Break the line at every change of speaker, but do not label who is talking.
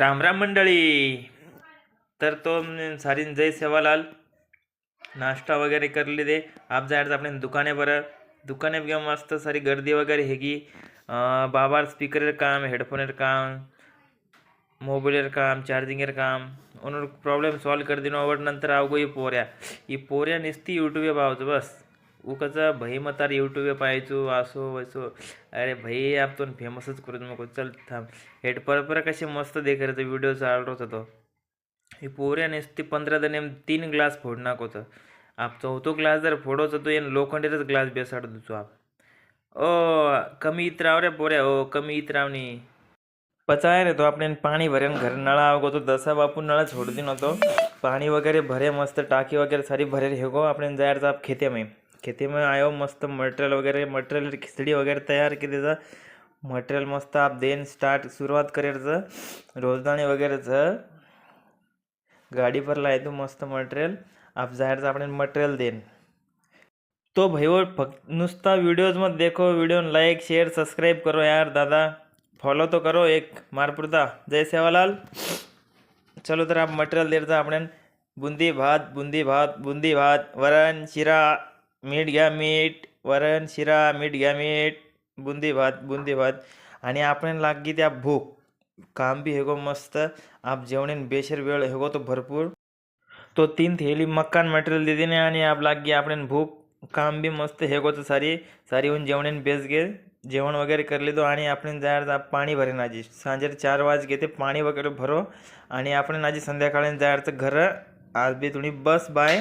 राम राम मंडळी. तर तो सारीन जय सेवालाल. नाश्ता वगैरे करले दे. आप जायचं आपण दुकाने बरं दुकाने घेऊन मस्त सारी गर्दी वगैरे हे की बाबार स्पीकर काम हेडफोनेर काम मोबाईल काम चार्जिंगेर काम. ओनर प्रॉब्लेम सॉल्व कर दिनो. आवड नंतर आओ ही पोऱ्या. ही पोऱ्या निस्ती यूट्यूब बावज बस. उकाचा भाई मतार यूट्यूब पाहायचो असो वसो. अरे भाई आपण फेमसच करू मग चल थांब. हेट पर कसे मस्त देखायचं व्हिडिओ चालत तो हे पोऱ्या नेसते पंधरा जण तीन ग्लास फोडणाक होतं. आप चौथो ग्लास जर फोडवचं तो येन लोखंडेचाच ग्लास बेसाड दुचो आप. ओ कमी इत राव रे पोऱ्या. ओ कमी इत रावनी पचाय रे तो आपण पाणी भरेन. घर नळा होतो दसा बापून नळा छोड दिन होतो पाणी वगैरे भरे मस्त टाकी वगैरे सारी भरे हे गो आपण जायचं आप खेते मी खेते में आयो हो, मस्त मटेरियल वगैरे मटेरियल खिचडी वगैरे तयार केली मटेरियल मस्त आप देन स्टार्ट सुरुवात करायचं वगैरह वगैरेचं गाडी पर लाय तू मस्त मटेरियल आप जायचं आपण मटेरियल देन। तो भाईवर फक्त नुसता व्हिडिओजमध्ये देखो व्हिडिओ लाईक शेअर सबस्क्राईब करो यार दादा। फॉलो तो करो एक मारपुरता जय सेवालाल। चलो तर आप मटेरियल देत जा आपण बुंदी भात बुंदी भात बुंदी भात वरण शिरा। मीठ घ्या मीठ वरण शिरा मीठ घ्या मीठ बुंदी भात बुंदी भात. आणि आपण लागी त्या भूक. काम बी हेगो मस्त. आप जेवणेन बेशर वेळ हेगो तो भरपूर. तो तीन थैली मक्कान मटेरियल दे देने आणि आप लागी आपण भूक. काम बी मस्त हेगो तो सारी. सारी होऊन जेवणेन बेस घे जेवण वगैरे करले तो आणि आपण जायर पाणी भरेन आजी. सांजेर चार वाज घेते पाणी वगैरे भरो. आणि आपण आजी संध्याकाळी जायचं घर. आज बी तुम्ही बस बाय.